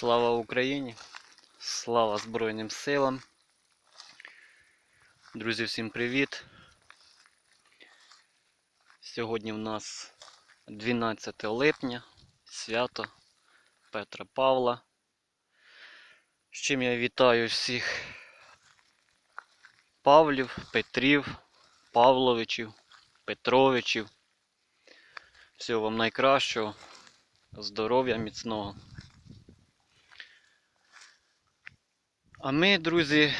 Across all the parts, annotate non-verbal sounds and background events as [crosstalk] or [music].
Слава Україні! Слава Збройним силам! Друзі, всім привіт! Сьогодні в нас 12 липня, свято Петра Павла. З чим я вітаю всіх Павлів, Петрів, Павловичів, Петровичів. Всього вам найкращого, здоров'я міцного. А ми, друзі,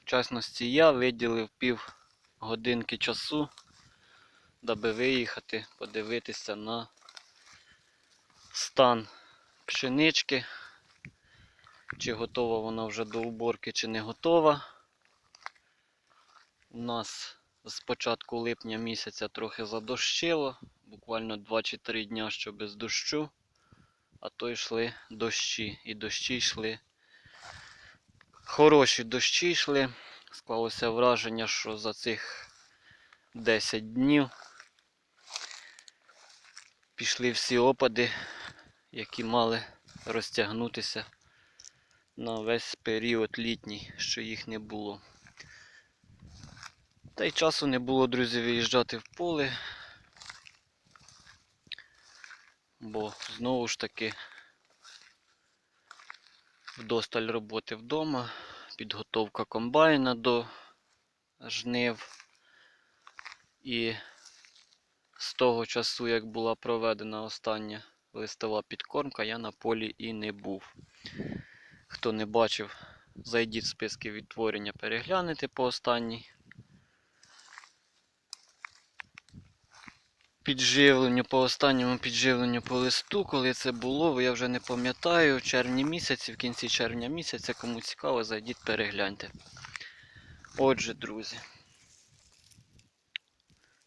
в частності я виділив пів годинки часу, даби виїхати, подивитися на стан пшенички, чи готова вона вже до уборки, чи не готова. У нас з початку липня місяця трохи задощило, буквально 2 чи 3 дня, що без дощу, а то йшли дощі, і дощі йшли Хороші дощі йшли. Склалося враження, що за цих 10 днів пішли всі опади, які мали розтягнутися на весь період літній, що їх не було. Та й часу не було, друзі, виїжджати в поле, бо знову ж таки вдосталь роботи вдома, підготовка комбайна до жнив. І з того часу, як була проведена остання листова підкормка, я на полі і не був. Хто не бачив, зайдіть в списки відтворення, переглянете по останній. Підживленню по останньому підживленню по листу, коли це було, я вже не пам'ятаю. В червні місяці, в кінці червня місяця, кому цікаво, зайдіть перегляньте. Отже, друзі.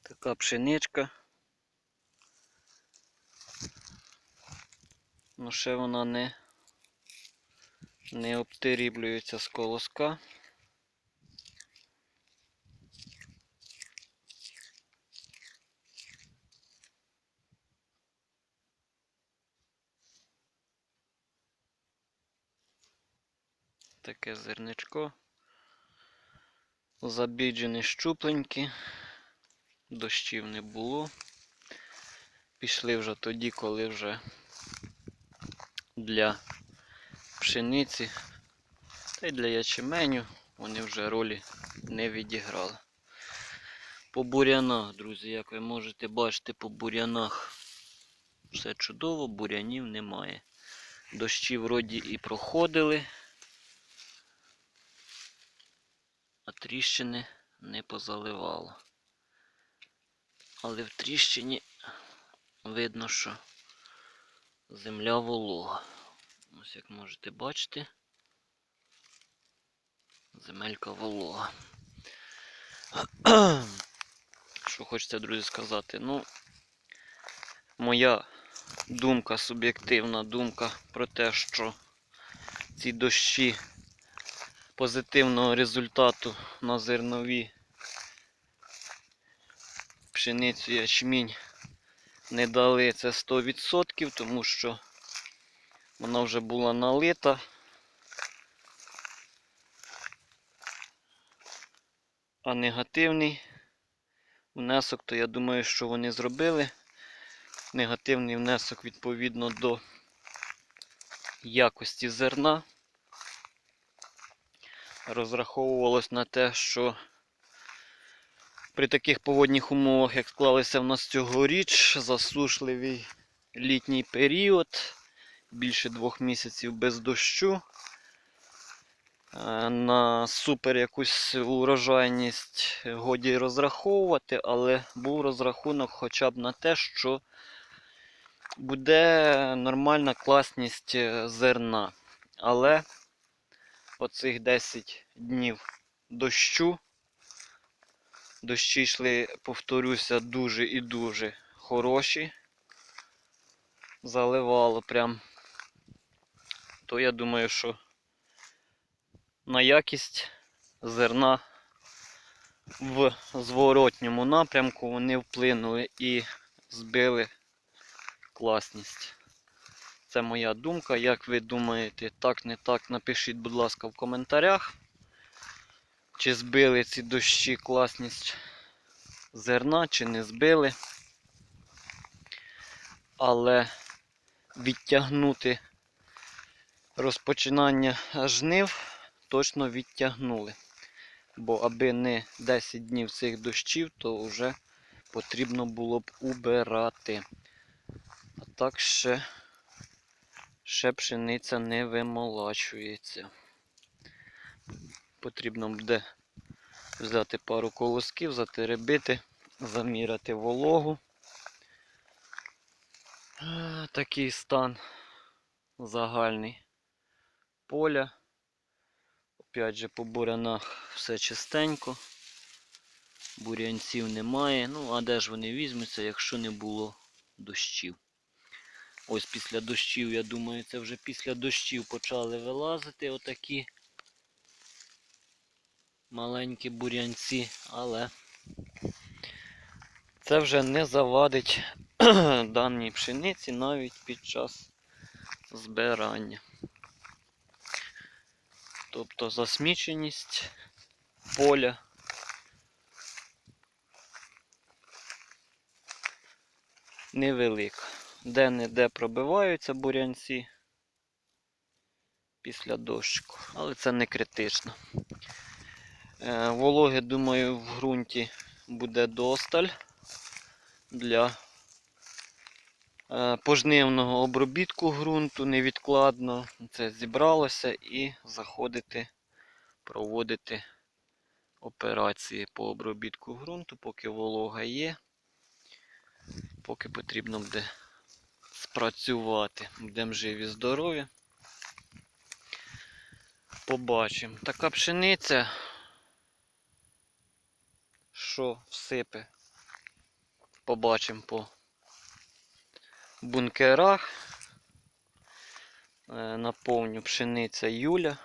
Така пшеничка. Ну, ще вона не, не обтеріблюється з колоска. Таке зерничко. Забіджені щупленькі, дощів не було. Пішли вже тоді, коли вже для пшениці та й для ячменю вони вже ролі не відіграли. По бурянах, друзі, як ви можете бачити, по бурянах все чудово, бурянів немає. Дощі вроді і проходили. А тріщини не позаливало. Але в тріщині видно, що земля волога. Ось як можете бачити, земелька волога. [clears throat] Що хочеться, друзі, сказати? Ну, моя думка, суб'єктивна думка про те, що ці дощі позитивного результату на зернові пшеницю ячмінь не дали це 100%, тому що вона вже була налита. А негативний внесок, то я думаю, що вони зробили. Негативний внесок відповідно до якості зерна розраховувалось на те, що при таких погодних умовах, як склалися в нас цьогоріч, засушливий літній період, більше двох місяців без дощу. е, На супер якусь урожайність годі розраховувати, але був розрахунок хоча б на те, що буде нормальна класність е, зерна. Але оцих 10 днів дощу. Дощі йшли, повторюся, дуже і дуже хороші. Заливало прям. То я думаю, що на якість зерна в зворотньому напрямку вони вплинули і збили класність Це моя думка. Як ви думаєте, так, не так, напишіть, будь ласка, в коментарях. Чи збили ці дощі класність зерна, чи не збили. Але відтягнути розпочинання жнив точно відтягнули. Бо аби не 10 днів цих дощів, то вже потрібно було б убирати. А так ще, ще пшениця не вимолачується. Потрібно буде взяти пару колосків, затеребити, заміряти вологу. Такий стан загальний поля. Опять же по бурянах все чистенько. Бурянців немає. Ну, а де ж вони візьмуться, якщо не було дощів? Ось після дощів, я думаю, це вже після дощів почали вилазити отакі маленькі бурянці, але це вже не завадить [clears throat] даній пшениці навіть під час збирання. Тобто засміченість поля невелика. Де-не-де пробиваються бурянці після дощику, але це не критично. Е, Вологи, думаю, в ґрунті буде досталь для е, пожнивного обробітку ґрунту невідкладно. Це зібралося і заходити, проводити операції по обробітку ґрунту, поки волога є, поки потрібно буде спрацювати. Будемо живі, здорові. Побачимо. Така пшениця, що всипе. Побачимо по бункерах. Е, Наповню пшениця Юля.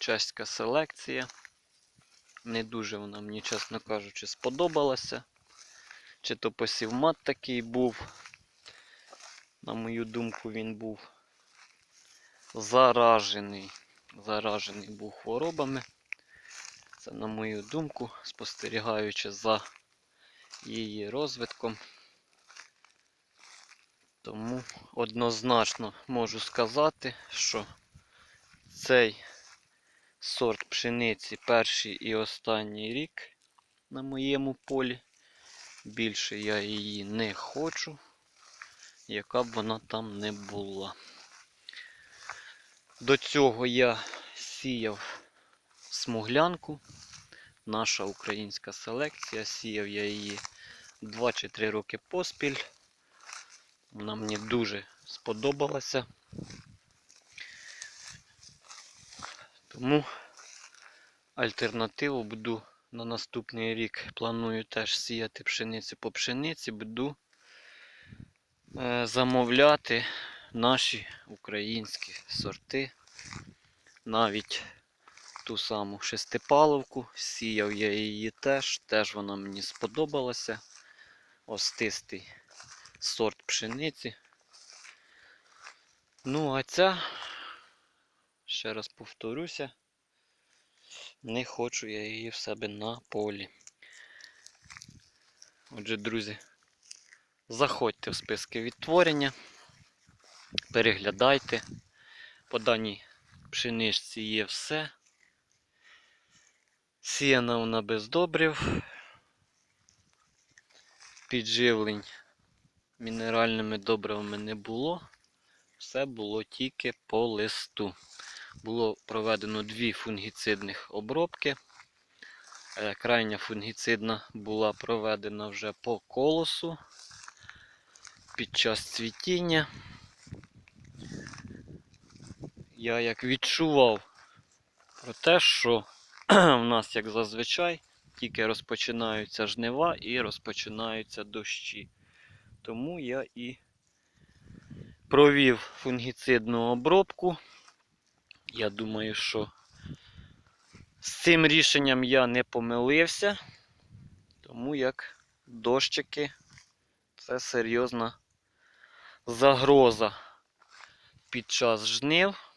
Чеська селекція. Не дуже вона мені, чесно кажучи, сподобалася. Чи то посівмат такий був. На мою думку, він був заражений. Заражений був хворобами. Це, на мою думку, спостерігаючи за її розвитком. Тому однозначно можу сказати, що цей сорт пшениці перший і останній рік на моєму полі. Більше я її не хочу, яка б вона там не була. До цього я сіяв смуглянку. Наша українська селекція. Сіяв я її 2 чи 3 роки поспіль. Вона мені дуже сподобалася. Тому альтернативу буду на наступний рік. Планую теж сіяти пшеницю по пшениці. Буду замовляти наші українські сорти. Навіть ту саму шестипаловку. Сіяв я її теж. Теж вона мені сподобалася. Остистий сорт пшениці. Ну, а ця, ще раз повторюся, не хочу я її в себе на полі. Отже, друзі, заходьте в списки відтворення, переглядайте. По даній пшеничці є все. Сіяна вона без добрив. Підживлень мінеральними добривами не було. Все було тільки по листу. Було проведено дві фунгіцидних обробки. Е, Крайня фунгіцидна була проведена вже по колосу під час цвітіння. Я як відчував про те, що [clears throat] в нас, як зазвичай, тільки розпочинаються жнива і розпочинаються дощі. Тому я і провів фунгіцидну обробку. Я думаю, що з цим рішенням я не помилився, тому як дощики це серйозна загроза під час жнив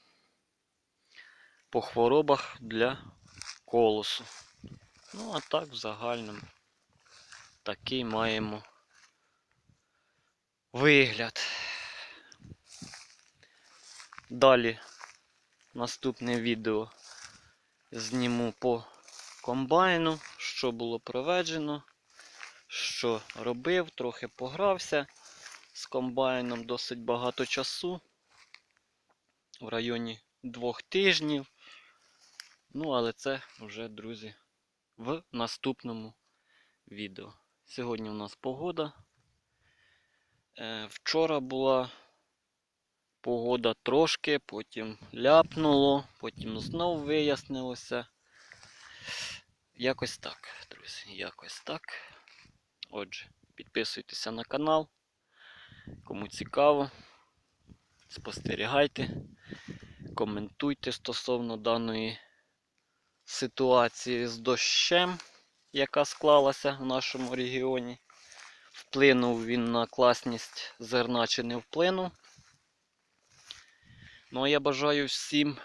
по хворобах для колосу. Ну, а так в загальному такий маємо вигляд. Далі наступне відео зніму по комбайну, що було проведено, що робив, трохи погрався комбайном досить багато часу. В районі двох тижнів. Ну, але це вже, друзі, в наступному відео. Сьогодні у нас погода. Е, вчора була погода трошки, потім ляпнуло, потім знов вияснилося. Якось так, друзі, якось так. Отже, підписуйтеся на канал. Кому цікаво, спостерігайте, коментуйте стосовно даної ситуації з дощем, яка склалася в нашому регіоні. Вплинув він на класність зерна чи не вплинув. Ну а я бажаю всім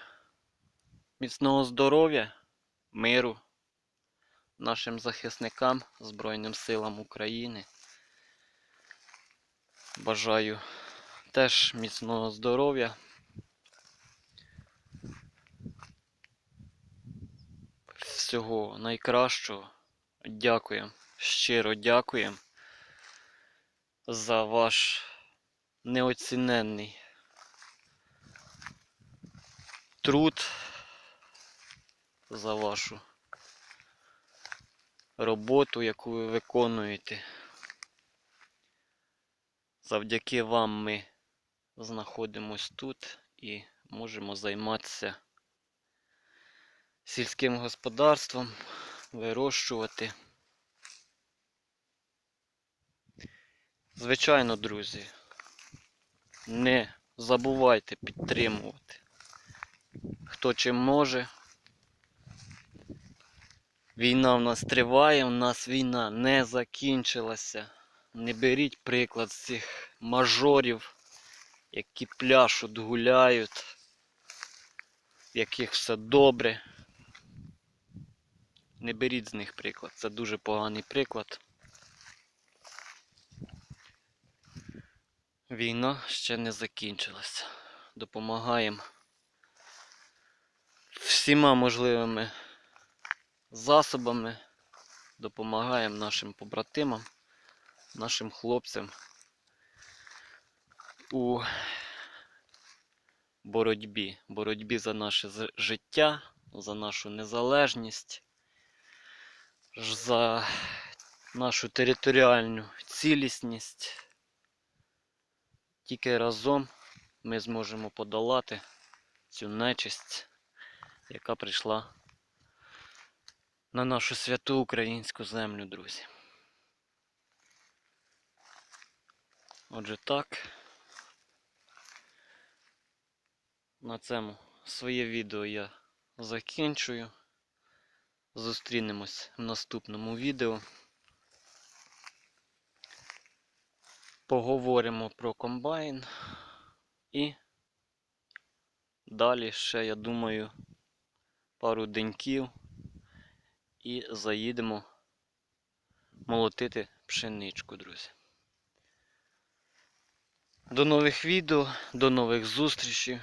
міцного здоров'я, миру нашим захисникам, Збройним силам України. Бажаю теж міцного здоров'я. Всього найкращого. Дякуємо, щиро дякуємо за ваш неоціненний труд, за вашу роботу, яку ви виконуєте. Завдяки вам ми знаходимось тут і можемо займатися сільським господарством, вирощувати. Звичайно, друзі, не забувайте підтримувати, хто чим може. Війна в нас триває, в нас війна не закінчилася. Не беріть приклад з цих мажорів, які пляшуть, гуляють, в яких все добре. Не беріть з них приклад. Це дуже поганий приклад. Війна ще не закінчилася. Допомагаємо всіма можливими засобами. Допомагаємо нашим побратимам, нашим хлопцям у боротьбі. Боротьбі за наше життя, за нашу незалежність, за нашу територіальну цілісність. Тільки разом ми зможемо подолати цю нечисть, яка прийшла на нашу святу українську землю, друзі. Отже так. На цьому своє відео я закінчую. Зустрінемось в наступному відео. Поговоримо про комбайн. І далі ще, я думаю, пару деньків і заїдемо молотити пшеничку, друзі. До нових відео, до нових зустрічей.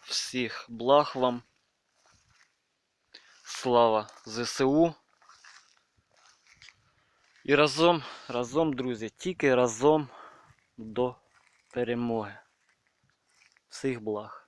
Всіх благ вам. Слава ЗСУ. І разом, разом, друзі, тільки разом до перемоги. Всіх благ.